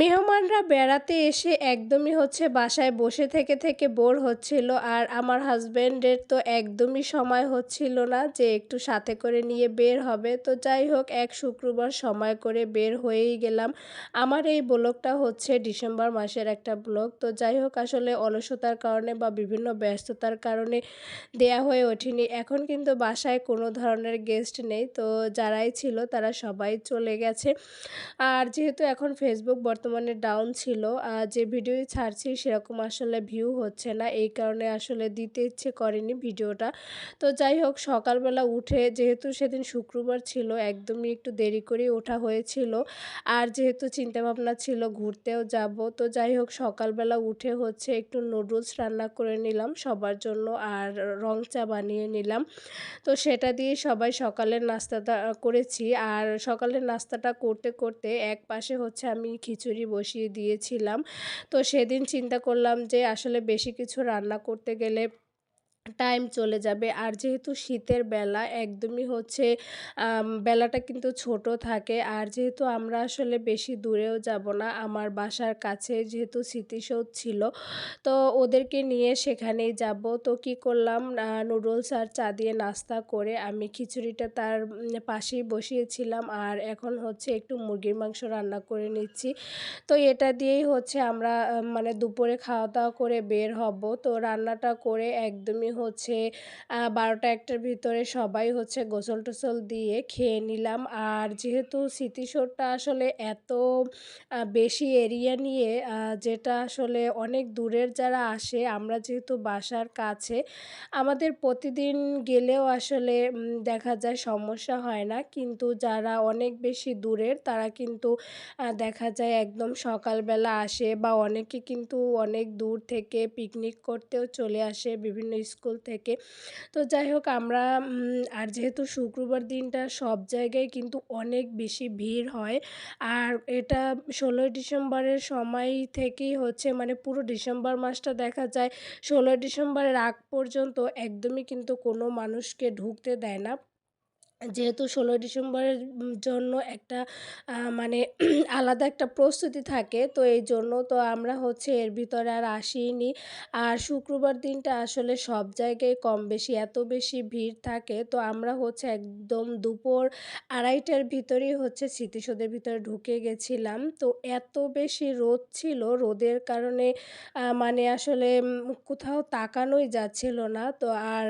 মেহমানরা বেড়াতে এসে একদমই হচ্ছে বাসায় বসে থেকে থেকে বোর হচ্ছিল আর আমার হাজব্যান্ডের তো একদমই সময় হচ্ছিল না যে একটু সাথে করে নিয়ে বের হবে। তো যাই হোক, এক শুক্রবার সময় করে বের হয়েই গেলাম। আমার এই ব্লগটা হচ্ছে ডিসেম্বর মাসের একটা ব্লগ। তো যাই হোক, আসলে অলসতার কারণে বা বিভিন্ন ব্যস্ততার কারণে দেয়া হয়ে ওঠেনি। এখন কিন্তু বাসায় কোনো ধরনের গেস্ট নেই। তো যারাই ছিল, তারা সবাই চলে গেছে। আর যেহেতু এখন ফেসবুক বর্তমানে ডাউন ছিল যে ভিডিও ছাড়ছি সেরকম আসলে ভিউ হচ্ছে না। এই কারণে আসলে দিতে ইচ্ছে করেনি ভিডিওটা তো যাই হোক, সকালবেলা উঠে যেহেতু সেদিন শুক্রবার ছিল, একদমই একটু দেরি করে ওঠা হয়েছিল। আর যেহেতু চিন্তাভাবনা ছিল ঘুরতেও যাব, তো যাই হোক, সকালবেলা উঠে হচ্ছে একটু নুডলস রান্না করে নিলাম সবার জন্য, আর রং চা বানিয়ে নিলাম। তো সেটা দিয়ে সবাই সকালের নাস্তাটা করেছি। আর সকালের নাস্তাটা করতে করতে এক পাশে হচ্ছে আমি খিচুড়ি খিচুড়ি বসিয়ে দিয়েছিলাম। তো সেদিন চিন্তা করলাম যে আসলে বেশি কিছু রান্না করতে গেলে টাইম চলে যাবে। আর যেহেতু শীতের বেলা, একদমই হচ্ছে বেলাটা কিন্তু ছোট থাকে। আর যেহেতু আমরা আসলে বেশি দূরেও যাব না, আমার বাসার কাছে যেহেতু স্মৃতিসৌধ ছিল, তো ওদেরকে নিয়ে সেখানেই যাব। তো কি করলাম নুডলস আর চা দিয়ে নাস্তা করে আমি খিচুড়িটা তার পাশেই বসিয়েছিলাম। আর এখন হচ্ছে একটু মুরগির মাংস রান্না করে নিচ্ছি। তো এটা দিয়েই হচ্ছে আমরা মানে দুপুরে খাওয়া দাওয়া করে বের হব। তো রান্নাটা করে একদমই হচ্ছে বারোটা একটার ভিতরে সবাই হচ্ছে গোসল টোসল দিয়ে খেয়ে নিলাম। আর যেহেতু স্মৃতিসৌধটা আসলে এত বেশি এরিয়া নিয়ে যেটা আসলে অনেক দূরের যারা আসে, আমরা যেহেতু বাসার কাছে, আমাদের প্রতিদিন গেলেও আসলে দেখা যায় সমস্যা হয় না। কিন্তু যারা অনেক বেশি দূরের, তারা কিন্তু দেখা যায় একদম সকালবেলা আসে বা অনেকে কিন্তু অনেক দূর থেকে পিকনিক করতেও চলে আসে বিভিন্ন স্কুল থেকে। তো যাই হোক, আমরা আর যেহেতু শুক্রবার দিনটা সব জায়গায় কিন্তু অনেক বেশি ভিড় হয়। আর এটা ষোলোই ডিসেম্বরের সময় থেকেই হচ্ছে মানে পুরো ডিসেম্বর মাসটা দেখা যায়। ষোলোই ডিসেম্বরের আগ পর্যন্ত একদমই কিন্তু কোনো মানুষকে ঢুকতে দেয় না। যেহেতু ষোলোই ডিসেম্বরের জন্য একটা মানে আলাদা একটা প্রস্তুতি থাকে, তো এই জন্য তো আমরা হচ্ছে এর ভিতরে আর আসিনি আর শুক্রবার দিনটা আসলে সব জায়গায় কম বেশি, এত বেশি ভিড় থাকে, তো আমরা হচ্ছে একদম দুপুর আড়াইটার ভিতরেই হচ্ছে স্মৃতিসৌধের ভিতরে ঢুকে গেছিলাম। তো এত বেশি রোদ ছিল, রোদের কারণে মানে আসলে কোথাও তাকানোই যাচ্ছিল না। তো আর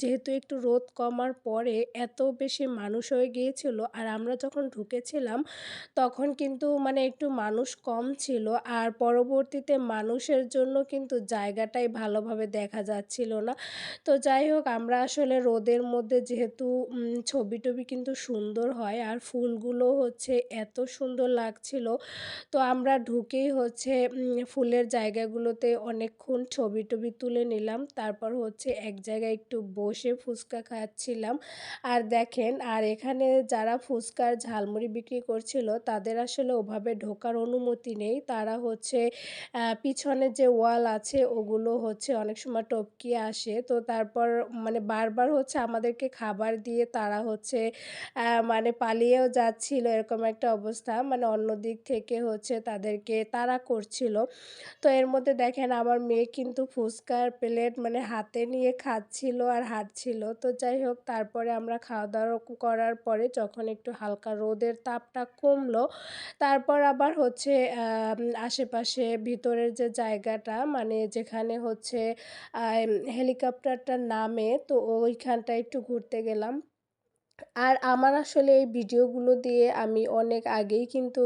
যেহেতু একটু রোদ কমার পরে এত বেশি মানুষ হয়ে গিয়েছিল। আর আমরা যখন ঢুকেছিলাম, তখন কিন্তু মানে একটু মানুষ কম ছিল। আর পরবর্তীতে মানুষের জন্য কিন্তু জায়গাটাই ভালোভাবে দেখা যাচ্ছিল না। তো যাই হোক, আমরা আসলে রোদের মধ্যে যেহেতু ছবি টবি কিন্তু সুন্দর হয় আর ফুলগুলো হচ্ছে এত সুন্দর লাগছিল। তো আমরা ঢুকেই হচ্ছে ফুলের জায়গাগুলোতে অনেকক্ষণ ছবি টবি তুলে নিলাম। তারপর হচ্ছে এক জায়গায় একটু বসে ফুচকা খাচ্ছিলাম। আর দেখেন, আর এখানে যারা ফুচকার ঝালমুড়ি বিক্রি করছিল, তাদের আসলে ওভাবে ঢোকার অনুমতি নেই। তারা হচ্ছে পিছনে যে ওয়াল আছে, ওগুলো হচ্ছে অনেক সময় টপকে আসে। তো তারপর মানে বারবার হচ্ছে আমাদেরকে খাবার দিয়ে তারা হচ্ছে মানে পালিয়েও যাচ্ছিল, এরকম একটা অবস্থা। মানে অন্য দিক থেকে হচ্ছে তাদেরকে তারা করছিল। তো এর মধ্যে দেখেন, আমার মেয়ে কিন্তু ফুচকার প্লেট মানে হাতে নিয়ে খাচ্ছিল আর হাঁটছিল। তো যাই হোক, তারপরে আমরা খাওয়া দাওয়া করার পরে যখন একটু হালকা রোদের তাপটা কমলো, তারপর আবার হচ্ছে আশেপাশে ভিতরের যে জায়গাটা মানে যেখানে হচ্ছে হেলিকপ্টারটা নামে, তো ওইখানটা একটু ঘুরতে গেলাম। আর আমার আসলে এই ভিডিওগুলো দিয়ে আমি অনেক আগেই কিন্তু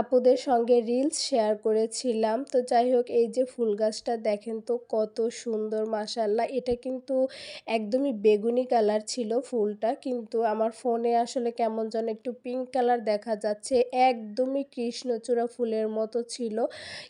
আপুদের সঙ্গে রিলস শেয়ার করেছিলাম। তো যাই হোক, এই যে ফুল গাছটা দেখেন তো কত সুন্দর মাসাল্লাহ এটা কিন্তু একদমই বেগুনি কালার ছিল ফুলটা। কিন্তু আমার ফোনে আসলে কেমন যেন একটু পিঙ্ক কালার দেখা যাচ্ছে। একদমই কৃষ্ণচূড়া ফুলের মতো ছিল।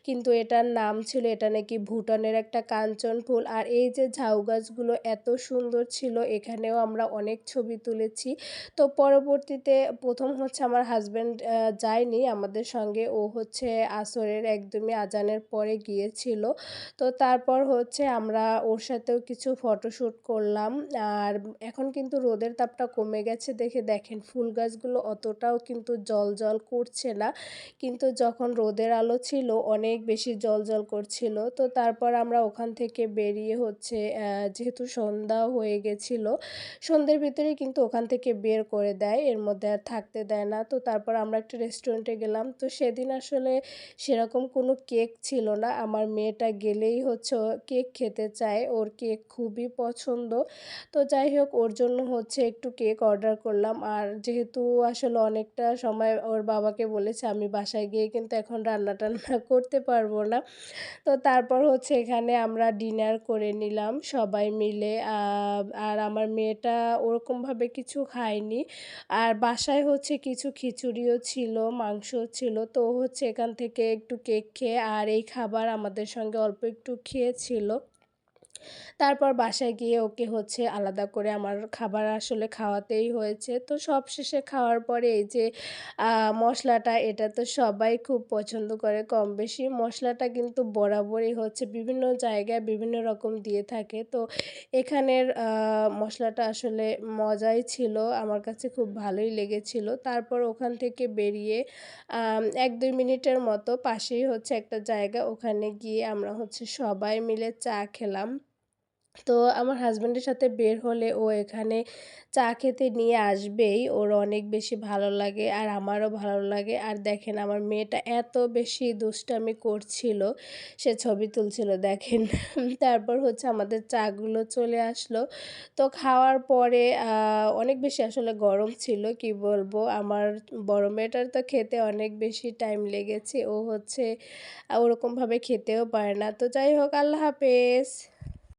কিন্তু এটার নাম ছিল, এটা নাকি ভুটানের একটা কাঞ্চন ফুল। আর এই যে ঝাউ গাছগুলো এত সুন্দর ছিল, এখানেও আমরা অনেক ছবি তুলেছি। গিয়েছি তো পরবর্তীতে প্রথম হচ্ছে আমার হাজব্যান্ড যায়নি। আমাদের সঙ্গে ও হচ্ছে আসরের একদমই আজানের পরে গিয়েছিল। তো তারপর হচ্ছে আমরা ওর সাথেও কিছু ফটোশ্যুট করলাম। আর এখন কিন্তু রোদের তাপটা কমে গেছে দেখে দেখেন, ফুল গাছগুলো অতটাও কিন্তু জল জল করছে না। কিন্তু যখন রোদের আলো ছিল, অনেক বেশি জল জল করছিল। তো তারপর আমরা ওখান থেকে বেরিয়ে হচ্ছে যেহেতু সন্ধ্যা হয়ে গেছিল, সন্ধ্যের ভিতরেই কিন্তু ওখান থেকে বের করে দেয়, এর মধ্যে আর থাকতে দেয় না। তো তারপর আমরা একটা রেস্টুরেন্টে গেলাম। তো সেদিন আসলে সেরকম কোনো কেক ছিল না। আমার মেয়েটা গেলেই হচ্ছে কেক খেতে চায়। ওর কেক খুবই পছন্দ। তো যাই হোক, ওর জন্য হচ্ছে একটু কেক অর্ডার করলাম। আর যেহেতু আসলে অনেকটা সময় ওর বাবাকে বলেছে, আমি বাসায় গিয়ে কিন্তু এখন রান্না টান্না করতে পারব না। তো তারপর হচ্ছে এখানে আমরা ডিনার করে নিলাম সবাই মিলে। আর আমার মেয়েটা ওরকমভাবে কিছু খায়নি আর বাসায় হচ্ছে কিছু খিচুড়িও ছিল মাংস ছিল। তো হচ্ছে এখান থেকে একটু কেক খেয়ে আর এই খাবার আমাদের সঙ্গে অল্প একটু খেয়েছিল। তারপর বাসায় গিয়ে ওকে হচ্ছে আলাদা করে আমার খাবার আসলে খাওয়াতেই হয়েছে। তো সব শেষে খাওয়ার পরে এই যে মশলাটা এটা তো সবাই খুব পছন্দ করে কম বেশি মশলাটা কিন্তু বরাবরই হচ্ছে বিভিন্ন জায়গায় বিভিন্ন রকম দিয়ে থাকে। তো এখানের মশলাটা আসলে মজাই ছিল, আমার কাছে খুব ভালোই লেগেছিল। তারপর ওখান থেকে বেরিয়ে এক দুই মিনিটের মতো পাশেই হচ্ছে একটা জায়গা, ওখানে গিয়ে আমরা হচ্ছে সবাই মিলে চা খেলাম। তো আমার হাজব্যান্ডের সাথে বের হলে ও এখানে চা খেতে নিয়ে আসবেই। ওর অনেক বেশি ভালো লাগে আর আমারও ভালো লাগে। আর দেখেন আমার মেয়েটা এত বেশি দুষ্টামি করছিল, সে ছবি তুলছিল, দেখেন। তারপর হচ্ছে আমাদের চাগুলো চলে আসলো। তো খাওয়ার পরে অনেক বেশি আসলে গরম ছিল, কি বলব? আমার বড় মেয়েটার তো খেতে অনেক বেশি টাইম লেগেছে। ও হচ্ছে ওরকমভাবে খেতেও পারে না। তো যাই হোক, আল্লাহ হাফেজ।